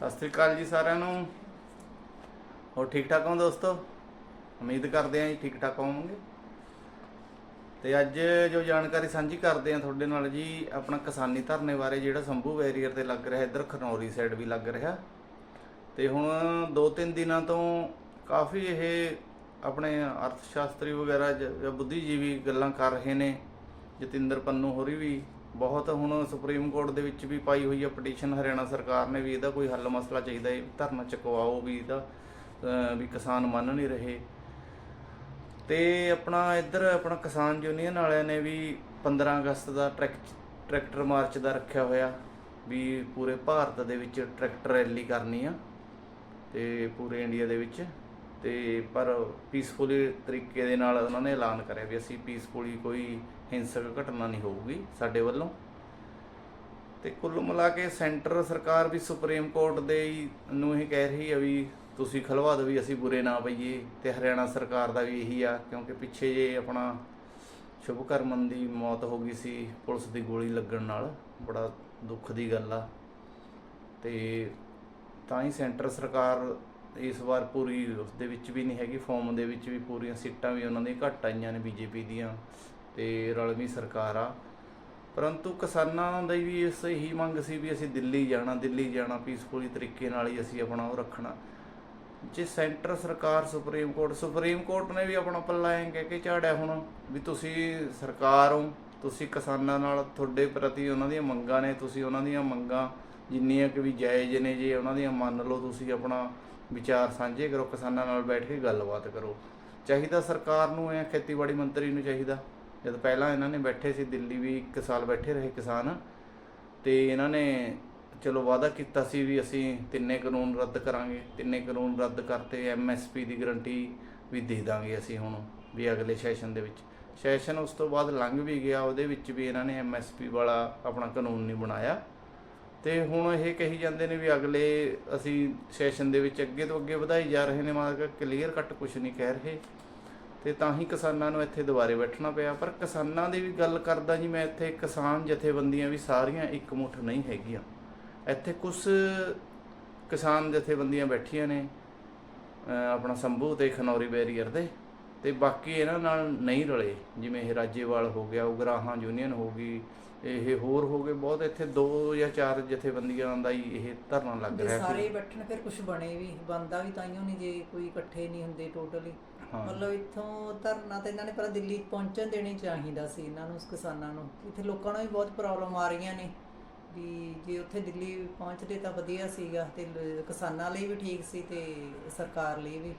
ਸਤਿ ਸ੍ਰੀ ਅਕਾਲ ਜੀ ਸਾਰਿਆਂ ਨੂੰ। ਹੋਰ ਠੀਕ ਠਾਕ ਹੋ ਦੋਸਤੋ? ਉਮੀਦ ਕਰਦੇ ਹਾਂ ਜੀ ਠੀਕ ਠਾਕ ਹੋਵੋਗੇ। ਤੇ ਅੱਜ ਜੋ ਜਾਣਕਾਰੀ ਸਾਂਝੀ ਕਰਦੇ ਹਾਂ ਤੁਹਾਡੇ ਨਾਲ ਜੀ, ਆਪਣਾ ਕਿਸਾਨੀ ਧਰਨੇ ਬਾਰੇ ਜਿਹੜਾ ਸੰਭੂ ਬੈਰੀਅਰ ਤੇ ਲੱਗ ਰਿਹਾ, ਇੱਧਰ ਖਨੌਰੀ ਸਾਈਡ ਵੀ ਲੱਗ ਰਿਹਾ। ਤੇ ਹੁਣ 2-3 ਦਿਨਾਂ ਤੋਂ ਕਾਫੀ ਇਹ ਆਪਣੇ ਅਰਥ ਸ਼ਾਸਤਰੀ ਵਗੈਰਾ ਜ- ਜਾਂ ਬੁੱਧੀਜੀਵੀ ਗੱਲਾਂ ਕਰ ਰਹੇ ਨੇ। ਜਤਿੰਦਰ ਪੰਨੂ ਹੋਰੀ ਵੀ ਬਹੁਤ ਹੁਣ ਸੁਪਰੀਮ ਕੋਰਟ ਦੇ ਵਿੱਚ ਵੀ ਪਾਈ ਹੋਈ ਹੈ ਪਟੀਸ਼ਨ, ਹਰਿਆਣਾ ਸਰਕਾਰ ਨੇ ਵੀ ਇਹਦਾ ਕੋਈ ਹੱਲ ਮਸਲਾ ਚਾਹੀਦਾ ਹੈ, ਧਰਨਾ ਚੁਕਵਾਓ ਵੀ ਇਹਦਾ ਵੀ ਕਿਸਾਨ ਮੰਨ ਨਹੀਂ ਰਹੇ। ਤੇ ਆਪਣਾ ਇੱਧਰ ਆਪਣਾ ਕਿਸਾਨ ਯੂਨੀਅਨ ਵਾਲਿਆਂ ਨੇ ਵੀ 15 ਅਗਸਤ ਦਾ ਟਰੈਕ, ਟਰੈਕਟਰ ਮਾਰਚ ਦਾ ਰੱਖਿਆ ਹੋਇਆ, ਵੀ ਪੂਰੇ ਭਾਰਤ ਦੇ ਵਿੱਚ ਟਰੈਕਟਰ ਰੈਲੀ ਕਰਨੀ ਆ, ਤੇ ਪੂਰੇ ਇੰਡੀਆ ਦੇ ਵਿੱਚ। ਤੇ ਪਰ ਪੀਸਫੁਲੀ ਤਰੀਕੇ ਦੇ ਨਾਲ ਉਹਨਾਂ ਨੇ ਐਲਾਨ ਕਰਿਆ ਵੀ ਅਸੀਂ ਪੀਸਫੁਲੀ ਕੋਈ ਹਿੰਸਕ ਘਟਨਾ ਨਹੀਂ ਹੋਊਗੀ ਸਾਡੇ ਵੱਲੋਂ। ਤੇ ਕੁੱਲ ਮਿਲਾ ਕੇ ਸੈਂਟਰ ਸਰਕਾਰ ਵੀ ਸੁਪਰੀਮ ਕੋਰਟ ਦੇ ਨੂੰ ਇਹ ਕਹਿ ਰਹੀ ਹੈ ਵੀ ਤੁਸੀਂ ਖਲਵਾ ਦਿਓ ਵੀ ਅਸੀਂ ਬੁਰੇ ਨਾ ਪਈਏ ਤੇ ਹਰਿਆਣਾ ਸਰਕਾਰ ਦਾ ਵੀ ਇਹੀ ਆ, ਕਿਉਂਕਿ ਪਿੱਛੇ ਜੇ ਆਪਣਾ ਸ਼ੁਭਕਰਮਨ ਦੀ ਮੌਤ ਹੋ ਗਈ ਸੀ ਪੁਲਿਸ ਦੀ ਗੋਲੀ ਲੱਗਣ ਨਾਲ, ਬੜਾ ਦੁੱਖ ਦੀ ਗੱਲ ਆ। ਤੇ ਤਾਂ ਹੀ ਸੈਂਟਰ ਸਰਕਾਰ ਇਸ ਵਾਰ ਪੂਰੀ ਉਸ ਦੇ ਵਿੱਚ ਵੀ ਨਹੀਂ ਹੈਗੀ ਫਾਰਮ ਦੇ ਵਿੱਚ ਵੀ ਪੂਰੀਆਂ ਸੀਟਾਂ ਵੀ ਉਹਨਾਂ ਦੀਆਂ ਘੱਟ ਆਈਆਂ ਨੇ ਬੀਜੇਪੀ ਦੀਆਂ ਤੇ ਰਲਵੀਂ ਸਰਕਾਰ ਆ। ਪਰੰਤੂ ਕਿਸਾਨਾਂ ਦੀ ਵੀ ਇਸ ਹੀ ਮੰਗ ਸੀ ਵੀ ਅਸੀਂ ਦਿੱਲੀ ਜਾਣਾ ਦਿੱਲੀ ਜਾਣਾ ਪੀਸਫੁਲੀ ਤਰੀਕੇ ਨਾਲ ਹੀ ਅਸੀਂ ਆਪਣਾ ਉਹ ਰੱਖਣਾ। ਜੇ ਸੈਂਟਰ ਸਰਕਾਰ, ਸੁਪਰੀਮ ਕੋਰਟ ਸੁਪਰੀਮ ਕੋਰਟ ਨੇ ਵੀ ਆਪਣਾ ਪੱਲਾ ਐਂ ਕਹਿ ਕੇ ਝਾੜਿਆ ਹੁਣ ਵੀ ਤੁਸੀਂ ਸਰਕਾਰ ਹੋ, ਤੁਸੀਂ ਕਿਸਾਨਾਂ ਨਾਲ ਤੁਹਾਡੇ ਪ੍ਰਤੀ ਉਹਨਾਂ ਦੀਆਂ ਮੰਗਾਂ ਨੇ, ਤੁਸੀਂ ਉਹਨਾਂ ਦੀਆਂ ਮੰਗਾਂ ਜਿੰਨੀਆਂ ਕਿ ਵੀ ਜਾਇਜ਼ ਨੇ, ਜੇ ਉਹਨਾਂ ਦੀਆਂ ਮੰਨ ਲਓ ਤੁਸੀਂ ਆਪਣਾ ਵਿਚਾਰ ਸਾਂਝੇ ਕਰੋ, ਕਿਸਾਨਾਂ ਨਾਲ ਬੈਠ ਕੇ ਗੱਲਬਾਤ ਕਰੋ। ਚਾਹੀਦਾ ਸਰਕਾਰ ਨੂੰ ਐ ਖੇਤੀਬਾੜੀ ਮੰਤਰੀ ਨੂੰ ਚਾਹੀਦਾ। ਜਦ ਪਹਿਲਾਂ ਇਹਨਾਂ ਨੇ ਬੈਠੇ ਸੀ, ਦਿੱਲੀ ਵੀ 1 ਸਾਲ ਬੈਠੇ ਰਹੇ ਕਿਸਾਨ। ਤੇ ਇਹਨਾਂ ਨੇ ਚਲੋ ਵਾਅਦਾ ਕੀਤਾ ਸੀ ਵੀ ਅਸੀਂ ਤਿੰਨੇ ਕਾਨੂੰਨ ਰੱਦ ਕਰਾਂਗੇ। ਤਿੰਨੇ ਕਾਨੂੰਨ ਰੱਦ ਕਰਤੇ ਐਮਐਸਪੀ ਦੀ ਗਰੰਟੀ ਵੀ ਦੇ ਦਾਂਗੇ ਅਸੀਂ ਹੁਣ ਵੀ ਅਗਲੇ ਸੈਸ਼ਨ ਦੇ ਵਿੱਚ। ਸੈਸ਼ਨ ਉਸ ਤੋਂ ਬਾਅਦ ਲੰਘ ਵੀ ਗਿਆ, ਉਹਦੇ ਵਿੱਚ ਵੀ ਇਹਨਾਂ ਨੇ ਐਮਐਸਪੀ ਵਾਲਾ ਆਪਣਾ ਕਾਨੂੰਨ ਨਹੀਂ ਬਣਾਇਆ। ਤੇ ਹੁਣ ਇਹ ਕਹੀ ਜਾਂਦੇ ਨੇ ਵੀ ਅਗਲੇ ਅਸੀਂ ਸੈਸ਼ਨ ਦੇ ਵਿੱਚ ਅੱਗੇ ਤੋਂ ਅੱਗੇ ਵਧਾਈ ਜਾ ਰਹੇ ਨੇ ਮਾਰ ਕਲੀਅਰ ਕੱਟ ਕੁਝ ਨਹੀਂ ਕਹਿ ਰਹੇ। ਤੇ ਤਾਂ ਹੀ ਕਿਸਾਨਾਂ ਨੂੰ ਇੱਥੇ ਦੁਬਾਰੇ ਬੈਠਣਾ ਪਿਆ। ਪਰ ਕਿਸਾਨਾਂ ਦੀ ਵੀ ਗੱਲ ਕਰਦਾ ਜੀ ਮੈਂ ਇੱਥੇ, ਕਿਸਾਨ ਜਥੇਬੰਦੀਆਂ ਵੀ ਸਾਰੀਆਂ ਇੱਕ ਮੁੱਠ ਨਹੀਂ ਹੈਗੀਆਂ। ਇੱਥੇ ਕੁਝ ਕਿਸਾਨ ਜਥੇਬੰਦੀਆਂ ਬੈਠੀਆਂ ਨੇ ਆਪਣਾ ਸੰਭੂ ਤੇ ਖਨੌਰੀ ਬੈਰੀਅਰ ਦੇ। ਤੇ ਬਾਕੀ ਇਹਨਾਂ ਨਾਲ ਨਹੀਂ ਰਲੇ। ਜਿਵੇਂ ਇਹ ਰਾਜੇਵਾਲ ਹੋ ਗਿਆ ਉਗਰਾਹਾਂ ਯੂਨੀਅਨ ਹੋ ਗਈ ਇਹ ਹੋਰ ਹੋ ਗਏ। ਬਹੁਤ ਇੱਥੇ ਦੋ ਜਾਂ ਚਾਰ ਜਥੇਬੰਦੀਆਂ ਦਾ ਹੀ ਇਹ ਧਰਨਾ ਲੱਗ ਰਿਹਾ ਸਾਰੇ ਸੀ ਬੈਠਣ ਫਿਰ ਕੁਝ ਬਣੇ ਵੀ ਬੰਦਾ ਵੀ ਤਾਈਓ ਨਹੀਂ ਜੇ ਕੋਈ ਇਕੱਠੇ ਨਹੀਂ ਹੁੰਦੇ ਟੋਟਲੀ ਹਾਂ। ਮਤਲਬ ਇੱਥੋਂ ਧਰਨਾ ਤੇ ਇਹਨਾਂ ਨੇ ਪਹਿਲਾਂ ਦਿੱਲੀ ਪਹੁੰਚਣ ਦੇਣੀ ਚਾਹੀਦਾ ਸੀ ਇਹਨਾਂ ਨੂੰ ਕਿਸਾਨਾਂ ਨੂੰ। ਇੱਥੇ ਲੋਕਾਂ ਨੂੰ ਵੀ ਬਹੁਤ ਪ੍ਰੋਬਲਮ ਆ ਰਹੀਆਂ ਨੇ ਵੀ ਜੇ ਉੱਥੇ ਦਿੱਲੀ ਪਹੁੰਚਦੇ ਤਾਂ ਵਧੀਆ ਸੀਗਾ ਤੇ ਕਿਸਾਨਾਂ ਲਈ ਵੀ ਠੀਕ ਸੀ ਤੇ ਸਰਕਾਰ ਲਈ ਵੀ।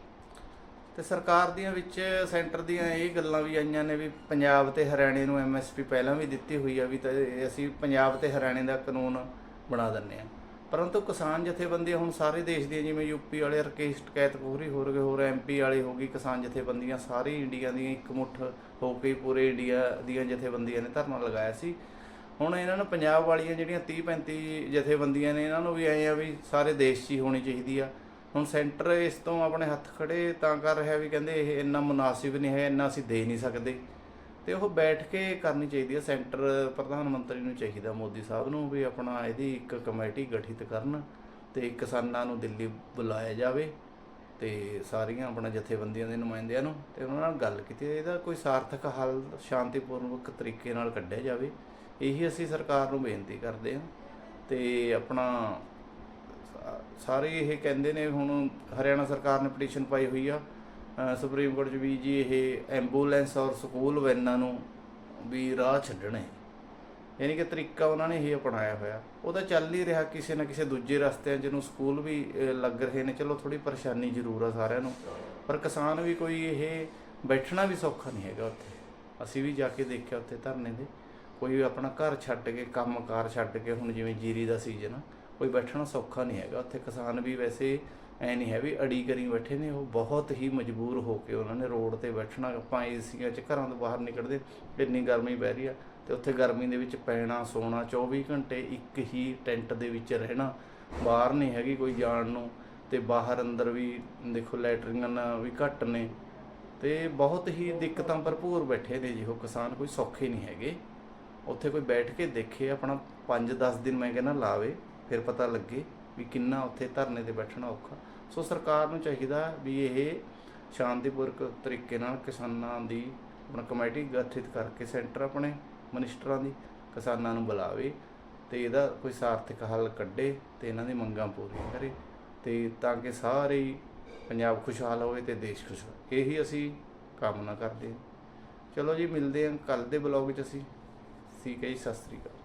ਤੇ ਸਰਕਾਰ ਦੀਆਂ ਵਿੱਚ, ਸੈਂਟਰ ਦੀਆਂ ਇਹ ਗੱਲਾਂ ਵੀ ਆਈਆਂ ਨੇ ਵੀ ਪੰਜਾਬ ਤੇ ਹਰਿਆਣੇ ਨੂੰ ਐਮਐਸਪੀ ਪਹਿਲਾਂ ਵੀ ਦਿੱਤੀ ਹੋਈ ਆ ਵੀ ਤਾਂ ਅਸੀਂ ਪੰਜਾਬ ਤੇ ਹਰਿਆਣੇ ਦਾ ਕਾਨੂੰਨ ਬਣਾ ਦਿੰਨੇ ਆ। ਪਰੰਤੂ ਕਿਸਾਨ ਜਥੇਬੰਦੀਆਂ ਹੁਣ ਸਾਰੇ ਦੇਸ਼ ਦੀਆਂ, ਜਿਵੇਂ ਯੂਪੀ ਵਾਲੇ, ਰਕੇਸ਼ ਟਕੈਤ ਪੂਰੀ ਹੋ ਗਏ, ਹੋਰ ਐਮਪੀ ਵਾਲੇ ਹੋ ਗਈ ਕਿਸਾਨ ਜਥੇਬੰਦੀਆਂ ਸਾਰੀ ਇੰਡੀਆ ਦੀਆਂ ਇੱਕ ਮੁੱਠ ਹੋ ਕੇ ਪੂਰੇ ਇੰਡੀਆ ਦੀਆਂ ਜਥੇਬੰਦੀਆਂ ਨੇ ਧਰਨਾ ਲਗਾਇਆ ਸੀ। ਹੁਣ ਇਹਨਾਂ ਨੂੰ ਪੰਜਾਬ ਵਾਲੀਆਂ ਜਿਹੜੀਆਂ 30 35 ਜਥੇਬੰਦੀਆਂ ਨੇ, ਇਹਨਾਂ ਨੂੰ ਵੀ ਆਏ ਆ ਵੀ ਸਾਰੇ ਦੇਸ਼ 'ਚ ਹੀ ਹੋਣੀ ਚਾਹੀਦੀ ਆ। ਹੁਣ ਸੈਂਟਰ ਇਸ ਤੋਂ ਆਪਣੇ ਹੱਥ ਖੜੇ ਤਾਂ ਕਰ ਰਿਹਾ ਵੀ ਕਹਿੰਦੇ ਇਹ ਇੰਨਾ ਮੁਨਾਸਿਬ ਨਹੀਂ ਹੈ, ਇੰਨਾ ਅਸੀਂ ਦੇ ਨਹੀਂ ਸਕਦੇ। ਤੇ ਉਹ ਬੈਠ ਕੇ ਕਰਨੀ ਚਾਹੀਦੀ ਹੈ, ਸੈਂਟਰ ਪ੍ਰਧਾਨ ਮੰਤਰੀ ਨੂੰ ਚਾਹੀਦਾ, ਮੋਦੀ ਸਾਹਿਬ ਨੂੰ ਵੀ ਆਪਣਾ ਇਹਦੀ ਇੱਕ ਕਮੇਟੀ ਗਠਿਤ ਕਰਨ ਤੇ ਕਿਸਾਨਾਂ ਨੂੰ ਦਿੱਲੀ ਬੁਲਾਇਆ ਜਾਵੇ ਤੇ ਸਾਰੀਆਂ ਆਪਣਾ ਜਥੇਬੰਦੀਆਂ ਦੇ ਨੁਮਾਇੰਦਿਆਂ ਨੂੰ ਤੇ ਉਹਨਾਂ ਨਾਲ ਗੱਲ ਕੀਤੀ ਇਹਦਾ ਕੋਈ ਸਾਰਥਕ ਹੱਲ ਸ਼ਾਂਤੀਪੂਰਵਕ ਤਰੀਕੇ ਨਾਲ ਕੱਢਿਆ ਜਾਵੇ, ਇਹੀ ਅਸੀਂ ਸਰਕਾਰ ਨੂੰ ਬੇਨਤੀ ਕਰਦੇ ਹਾਂ। ਤੇ ਆਪਣਾ ਸਾਰੇ ਇਹ ਕਹਿੰਦੇ ਨੇ, ਹੁਣ ਹਰਿਆਣਾ ਸਰਕਾਰ ਨੇ ਪਟੀਸ਼ਨ ਪਾਈ ਹੋਈ ਆ। ਸੁਪਰੀਮ ਕੋਰਟ 'ਚ ਵੀ ਜੀ ਇਹ ਐਂਬੂਲੈਂਸ ਔਰ ਸਕੂਲ ਵੈਨਾਂ ਨੂੰ ਵੀ ਰਾਹ ਛੱਡਣੇ। ਯਾਨੀ ਕਿ ਤਰੀਕਾ ਉਹਨਾਂ ਨੇ ਇਹ ਅਪਣਾਇਆ ਹੋਇਆ। ਉਹਦਾ ਚੱਲ ਹੀ ਰਿਹਾ ਕਿਸੇ ਨਾ ਕਿਸੇ ਦੂਜੇ ਰਸਤਿਆਂ, ਜਿਹਨੂੰ ਸਕੂਲ ਵੀ ਲੱਗ ਰਹੇ ਨੇ। ਚਲੋ ਥੋੜੀ ਪਰੇਸ਼ਾਨੀ ਜ਼ਰੂਰ ਆ ਸਾਰਿਆਂ ਨੂੰ। ਪਰ ਕਿਸਾਨ ਵੀ ਕੋਈ ਇਹ ਬੈਠਣਾ ਵੀ ਸੌਖਾ ਨਹੀਂ ਹੈਗਾ ਉੱਥੇ। ਅਸੀਂ ਵੀ ਜਾ ਕੇ ਦੇਖਿਆ ਉੱਥੇ ਧਰਨੇ ਦੇ ਕੋਈ ਆਪਣਾ ਘਰ ਛੱਡ ਕੇ ਕੰਮਕਾਰ ਛੱਡ ਕੇ, ਹੁਣ ਜਿਵੇਂ ਜੀਰੀ ਦਾ ਸੀਜ਼ਨ ਆ। ਕੋਈ ਬੈਠਣਾ ਸੌਖਾ ਨਹੀਂ ਹੈਗਾ। ਉੱਥੇ ਕਿਸਾਨ ਵੀ ਵੈਸੇ ਐ ਨਹੀਂ ਹੈ ਵੀ ਅੜੀ ਕਰੀ ਬੈਠੇ ਨੇ, ਉਹ ਬਹੁਤ ਹੀ ਮਜਬੂਰ ਹੋ ਕੇ ਉਹਨਾਂ ਨੇ ਰੋਡ ਤੇ ਬੈਠਣਾ, ਆਪਾਂ ਏਸੀਆਂ 'ਚ ਘਰਾਂ ਤੋਂ ਬਾਹਰ ਨਿਕਲਦੇ, ਇੰਨੀ ਗਰਮੀ ਪੈ ਰਹੀ ਆ ਤੇ ਉੱਥੇ ਗਰਮੀ ਦੇ ਵਿੱਚ ਪੈਣਾ, ਸੋਣਾ 24 ਘੰਟੇ ਇੱਕ ਹੀ ਟੈਂਟ ਦੇ ਵਿੱਚ ਰਹਿਣਾ, ਬਾਹਰ ਨਹੀਂ ਹੈਗੀ ਕੋਈ ਜਾਣ ਨੂੰ ਤੇ ਬਾਹਰ ਅੰਦਰ ਵੀ ਦੇਖੋ ਲੈਟਰਿੰਗਾਂ ਵੀ ਘੱਟ ਨੇ ਤੇ ਬਹੁਤ ਹੀ ਦਿੱਕਤਾਂ ਭਰਪੂਰ ਬੈਠੇ ਨੇ ਜੀ ਉਹ ਕਿਸਾਨ, ਕੋਈ ਸੌਖੇ ਨਹੀਂ ਹੈਗੇ। ਉੱਥੇ ਕੋਈ ਬੈਠ ਕੇ ਦੇਖੇ, ਆਪਣਾ 5-10 ਦਿਨ ਮੈਂ ਕਹਿੰਦਾ ਲਾਵੇ। ਫਿਰ ਪਤਾ ਲੱਗੇ ਵੀ ਕਿੰਨਾ ਉੱਥੇ ਧਰਨੇ ਤੇ ਬੈਠਣਾ ਔਖਾ। ਸੋ ਸਰਕਾਰ ਨੂੰ ਚਾਹੀਦਾ ਵੀ ਇਹ ਸ਼ਾਂਤੀਪੂਰਕ ਤਰੀਕੇ ਨਾਲ ਕਿਸਾਨਾਂ ਦੀ ਆਪਣਾ ਕਮੇਟੀ ਗਠਿਤ ਕਰਕੇ ਸੈਂਟਰ ਆਪਣੇ ਮਨਿਸਟਰਾਂ ਦੀ ਕਿਸਾਨਾਂ ਨੂੰ ਬੁਲਾਵੇ ਤੇ ਇਹਦਾ ਕੋਈ ਸਾਰਥਕ ਹੱਲ ਕੱਢੇ ਤੇ ਇਹਨਾਂ ਦੀ ਮੰਗਾਂ ਪੂਰੀਆਂ ਕਰੇ ਤੇ ਤਾਂ ਕਿ ਸਾਰੇ ਹੀ ਪੰਜਾਬ ਖੁਸ਼ਹਾਲ ਹੋਵੇ ਤੇ ਦੇਸ਼ ਖੁਸ਼ਹਾਲ ਇਹੀ ਅਸੀਂ ਕਾਮਨਾ ਕਰਦੇ ਹਾਂ। ਚਲੋ ਜੀ, ਮਿਲਦੇ ਹਾਂ ਕੱਲ ਦੇ ਬਲੌਗ 'ਚ ਅਸੀਂ। ਠੀਕ ਹੈ ਜੀ, ਸਤਿ ਸ੍ਰੀ ਅਕਾਲ।